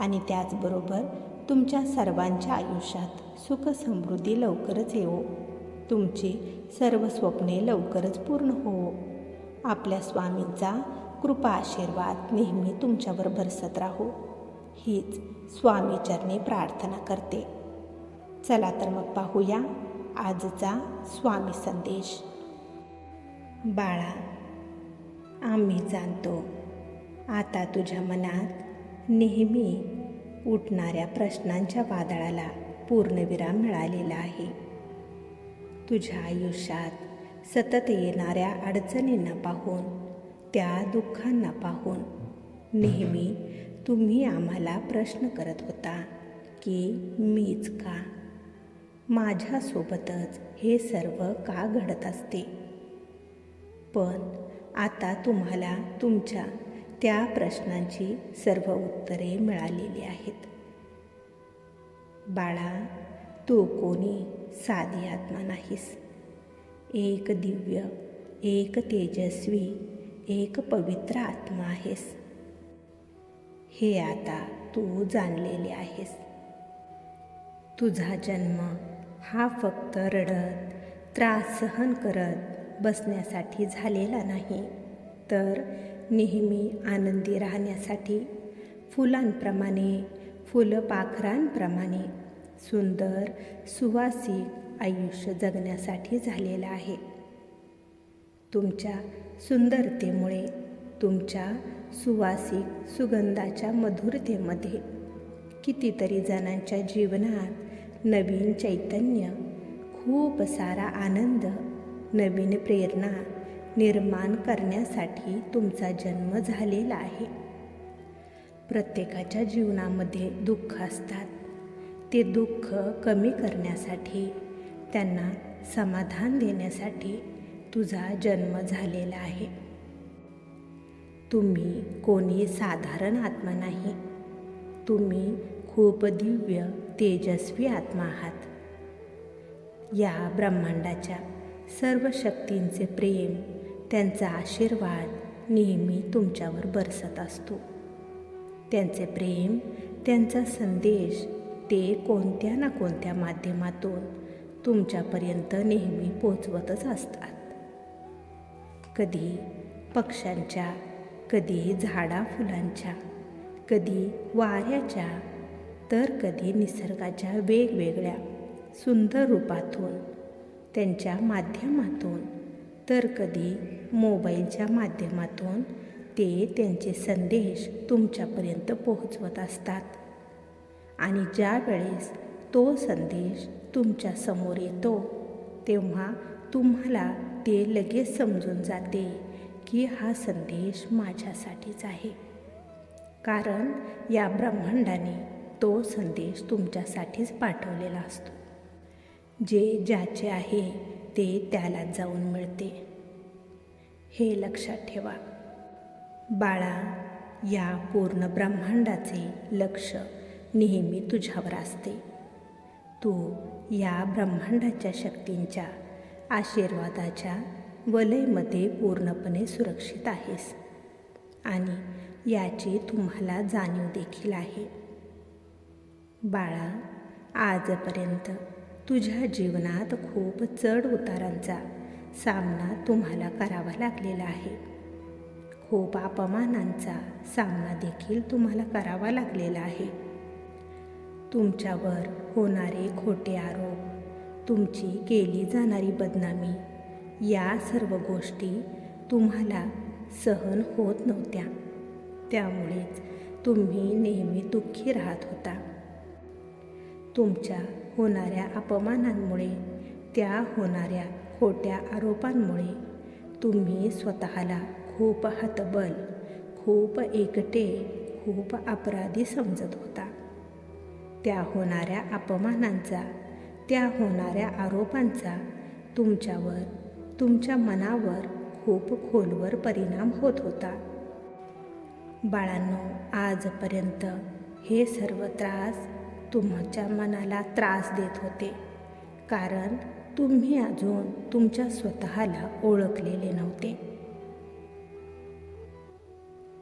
आणि त्याचबरोबर तुमच्या सर्वांच्या आयुष्यात सुख समृद्धी लवकरच येवो. तुमची सर्व स्वप्ने लवकरच पूर्ण होवो. आपल्या स्वामींचा कृपा आशीर्वाद नेहमी तुमच्यावर भरसत राहो. हीच स्वामीचरणी प्रार्थना करते. चला तर मग पाहूया आजचा स्वामी संदेश. बाळा आम्ही जाणतो आता तुझ्या मनात नेहमी उठणाऱ्या प्रश्नांच्या वादळाला पूर्णविराम मिळालेला आहे. तुझ्या आयुष्यात सतत येणाऱ्या अडचणींना पाहून त्या दुःखांना पाहून नेहमी तुम्ही आम्हाला प्रश्न करत होता की मीच का? माझ्यासोबतच हे सर्व का घडत असते? पण आता तुम्हाला तुमच्या त्या प्रश्नांची सर्व उत्तरे मिळालेली आहेत. बाळा तू कोणी साधी आत्मा नाहीस. एक दिव्य एक तेजस्वी एक पवित्र आत्मा आहेस. हे आता तू जाणलेले आहेस. तुझा जन्म हा फक्त रडत त्रास सहन करत बसण्यासाठी झालेला नाही तर नेहमी आनंदी राहण्यासाठी फुलांप्रमाणे फुलपाखरांप्रमाणे सुंदर सुवासिक आयुष्य जगण्यासाठी झालेलं आहे. तुमच्या सुंदरतेमुळे तुमच्या सुवासिक सुगंधाच्या मधुरतेमध्ये कितीतरी जणांच्या जीवनात नवीन चैतन्य खूप सारा आनंद नवीन प्रेरणा निर्माण करण्यासाठी तुमचा जन्म झालेला आहे. प्रत्येकाच्या जीवनामध्ये दुःख असतात. ते दुःख कमी करण्यासाठी त्यांना समाधान देण्यासाठी तुझा जन्म झालेला आहे. तुम्ही कोणी साधारण आत्मा नाही. तुम्ही खूप दिव्य तेजस्वी आत्मा आहात. या ब्रह्मांडाच्या सर्व शक्तींचे प्रेम त्यांचा आशीर्वाद नेहमी तुमच्यावर बरसत असतो. त्यांचे प्रेम त्यांचा संदेश ते कोणत्या ना कोणत्या माध्यमातून तुमच्यापर्यंत नेहमी पोचवतच असतात. कधी पक्ष्यांच्या कधी झाडा फुलांच्या कधी वाऱ्याच्या तर कधी निसर्गाच्या वेगवेगळ्या सुंदर रूपातून त्यांच्या माध्यमातून तर कधी मोबाईलच्या माध्यमातून ते त्यांचे संदेश तुमच्यापर्यंत पोहोचवत असतात. आणि ज्या वेळेस तो संदेश तुमच्यासमोर येतो तेव्हा तुम्हाला ते लगेच समजून जाते की हा संदेश माझ्यासाठीच आहे. कारण या ब्रह्मांडाने तो संदेश तुमच्यासाठीच पाठवलेला असतो. जे ज्याचे आहे ते त्याला जाऊन मिळते. हे लक्षात ठेवा. बाळा या पूर्ण ब्रह्मांडाचे लक्ष नेहमी तुझ्यावर असते. तू या ब्रह्मांडाच्या शक्तींच्या आशीर्वादाच्या वलयमध्ये पूर्णपणे सुरक्षित आहेस. आणि याची तुम्हाला जाणीव देखील आहे. बाळा आजपर्यंत तुझ्या जीवनात खूप चढ उतारांचा सामना तुम्हाला करावा लागलेला आहे. खूप अपमानांचा सामना देखील तुम्हाला करावा लागलेला आहे. तुमच्यावर होणारे खोटे आरोप तुमची केली जाणारी बदनामी या सर्व गोष्टी तुम्हाला सहन होत नव्हत्या. त्यामुळेच तुम्ही नेहमी दुःखी राहत होता. तुमच्या होणाऱ्या अपमानांमुळे त्या होणाऱ्या खोट्या आरोपांमुळे तुम्ही स्वतःला खूप हतबल खूप एकटे खूप अपराधी समजत होता. त्या होणाऱ्या अपमानांचा त्या होणाऱ्या आरोपांचा तुमच्यावर तुमच्या मनावर खूप खोलवर परिणाम होत होता. बाळांनो आजपर्यंत हे सर्व त्रास तुमच्या मनाला त्रास देत होते. कारण तुम्ही अजून तुमच्या स्वतःला ओळखलेले नव्हते.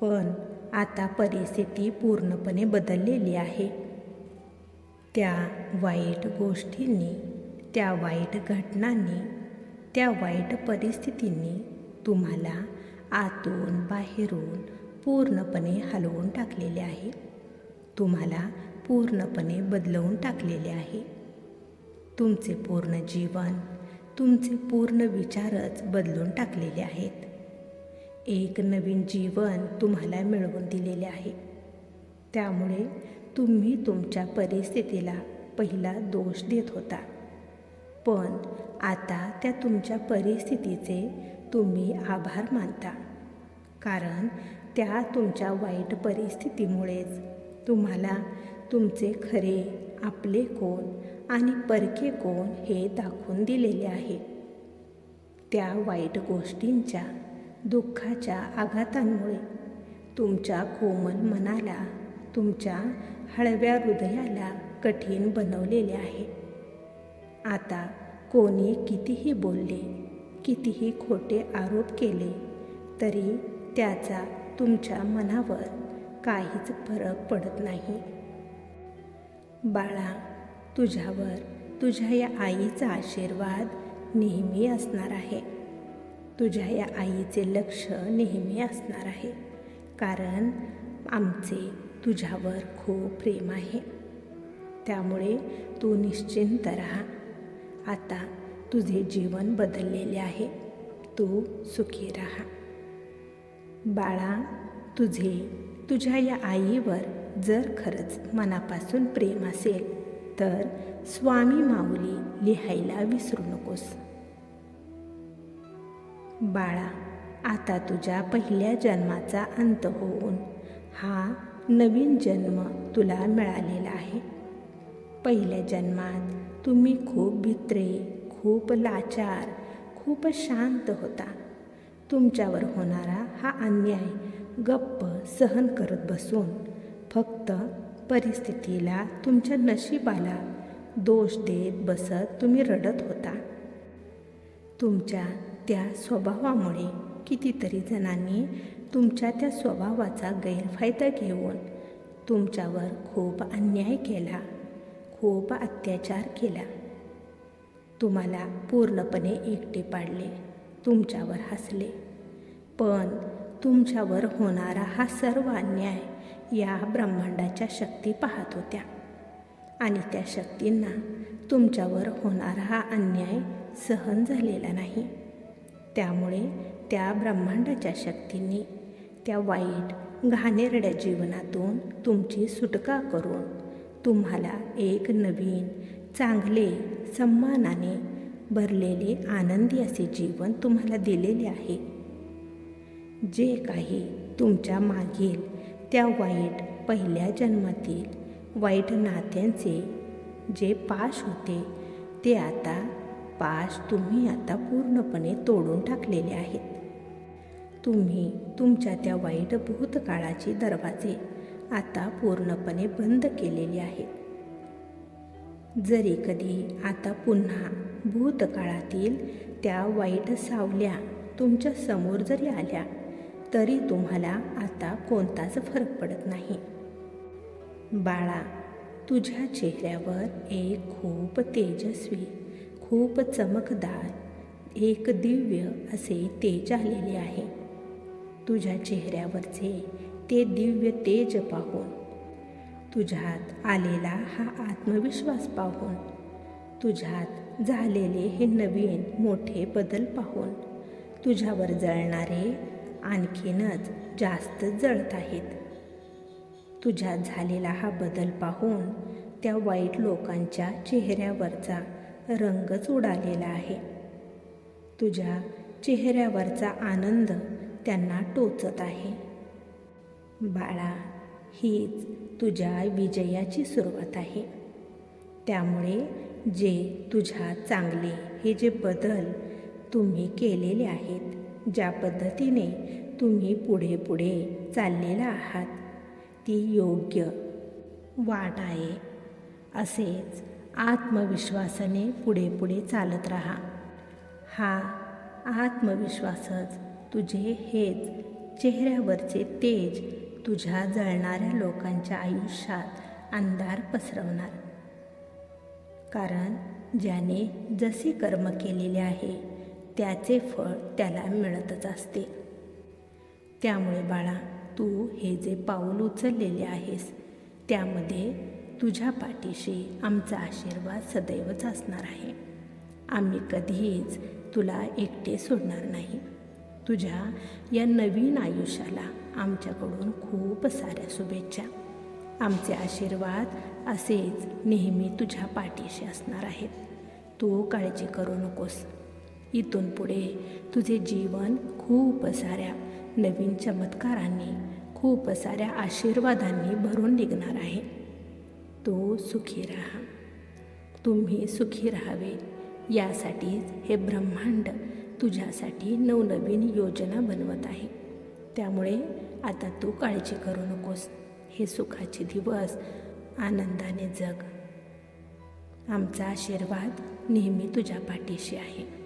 पण आता परिस्थिती पूर्णपणे बदललेली आहे. त्या वाईट गोष्टींनी त्या वाईट घटनांनी त्या वाईट परिस्थितींनी तुम्हाला आतून बाहेरून पूर्णपणे हलवून टाकलेले आहे. तुम्हाला पूर्णपणे बदलवून टाकलेले आहे. तुमचे पूर्ण जीवन तुमचे पूर्ण विचारच बदलून टाकलेले आहेत. एक नवीन जीवन तुम्हाला मिळवून दिलेले आहे. त्यामुळे तुम्ही तुमच्या परिस्थितीला पहिला दोष देत होता. पण आता त्या तुमच्या परिस्थितीचे तुम्ही आभार मानता. कारण त्या तुमच्या वाईट परिस्थितीमुळेच तुम्हाला तुमचे खरे आपले कोण आणि परके कोण हे दाखवून दिलेले आहे. त्या वाईट गोष्टींच्या दुःखाच्या आघातांमुळे तुमच्या कोमल मनाला तुमच्या हळव्या हृदयाला कठीण बनवलेले आहे. आता कोणी कितीही बोलले कितीही खोटे आरोप केले तरी त्याचा तुमच्या मनावर काहीच फरक पडत नाही. बाळा तुझ्यावर तुझ्या या आईचा आशीर्वाद नेहमी असणार आहे. तुझ्या या आईचे लक्ष नेहमी असणार आहे. कारण आमचे तुझ्यावर खूप प्रेम आहे. त्यामुळे तू निश्चिंत राहा. आता तुझे जीवन बदललेले आहे. तू सुखी राहा. बाळा तुझे तुझ्या या आईवर जर खरंच मनापासून प्रेम असेल तर स्वामी माऊली लिहायला विसरू नकोस. बाळा आता तुझ्या पहिल्या जन्माचा अंत होऊन हा नवीन जन्म तुला मिळालेला आहे. पहिल्या जन्मात तुम्ही खूप भित्रे खूप लाचार खूप शांत होता. तुमच्यावर होणारा हा अन्याय गप्प सहन करत बसून फक्त परिस्थितीला तुमच्या नशिबाला दोष देत बसत तुम्ही रडत होता. तुमच्या त्या स्वभावामुळे कितीतरी जणांनी तुमच्या त्या स्वभावाचा गैरफायदा घेऊन तुमच्यावर खूप अन्याय केला खूप अत्याचार केला. तुम्हाला पूर्णपणे एकटे पाडले तुमच्यावर हसले. पण तुमच्यावर होणारा हा सर्व अन्याय या ब्रह्मांडाच्या शक्ती पाहत होत्या. आणि त्या शक्तींना तुमच्यावर होणारा हा अन्याय सहन झालेला नाही. त्यामुळे त्या ब्रह्मांडाच्या शक्तींनी त्या वाईट घाणेरड्या जीवनातून तुमची सुटका करून तुम्हाला एक नवीन चांगले सन्मानाने भरलेले आनंदी असे जीवन तुम्हाला दिलेले आहे. जे काही तुमच्या मागील त्या वाईट पहिल्या जन्मातील वाईट नात्यांचे जे पाश होते ते आता पाश तुम्ही आता पूर्णपणे तोडून टाकलेले आहेत. तुम्ही तुमच्या त्या वाईट भूतकाळाचे दरवाजे आता पूर्णपणे बंद केलेले आहेत. जरी कधी आता पुन्हा भूतकाळातील त्या वाईट सावल्या तुमच्यासमोर जरी आल्या तरी तुम्हाला आता कोणताच फरक पडत नाही. बाळा तुझ्या चेहऱ्यावर एक खूप तेजस्वी खूप चमकदार एक दिव्य असे तेज आलेले आहे. तुझ्या चेहऱ्यावरचे ते दिव्य तेज पाहून तुझ्यात आलेला हा आत्मविश्वास पाहून तुझ्यात झालेले हे नवीन मोठे बदल पाहून तुझ्यावर जळणारे आणखीनच जास्त जळत आहेत. तुझ्यात झालेला हा बदल पाहून त्या वाईट लोकांच्या चेहऱ्यावरचा रंगच उडालेला आहे. तुझ्या चेहऱ्यावरचा आनंद त्यांना टोचत आहे. बाळा हीच तुझ्या विजयाची सुरुवात आहे. त्यामुळे जे तुझ्या चांगले हे जे बदल तुम्ही केलेले आहेत ज्या पद्धतीने तुम्ही पुढे पुढे चाललेला आहात ती योग्य वाट आहे. असेच आत्मविश्वासाने पुढे पुढे चालत राहा. हा आत्मविश्वासच तुझे हेच चेहऱ्यावरचे तेज तुझ्या जळणाऱ्या लोकांच्या आयुष्यात अंधार पसरवणार. कारण ज्याने जसे कर्म केलेले आहे त्याचे फळ त्याला मिळतच असते. त्यामुळे बाळा तू हे जे पाऊल उचललेले आहेस त्यामध्ये तुझ्या पाठीशी आमचा आशीर्वाद सदैवच असणार आहे. आम्ही कधीच तुला एकटे सोडणार नाही. तुझ्या या नवीन आयुष्याला आमच्याकडून खूप साऱ्या शुभेच्छा. आमचे आशीर्वाद असेच नेहमी तुझ्या पाठीशी असणार आहेत. तू काळजी करू नकोस. इथून पुढे तुझे जीवन खूप साऱ्या नवीन चमत्कारांनी खूप साऱ्या आशीर्वादांनी भरून निघणार आहे. तो सुखी राहा. तुम्ही सुखी राहावे. यासाठीच हे ब्रह्मांड तुझ्यासाठी नवनवीन योजना बनवत आहे. त्यामुळे आता तू काळजी करू नकोस. हे सुखाचे दिवस आनंदाने जग. आमचा आशीर्वाद नेहमी तुझ्या पाठीशी आहे.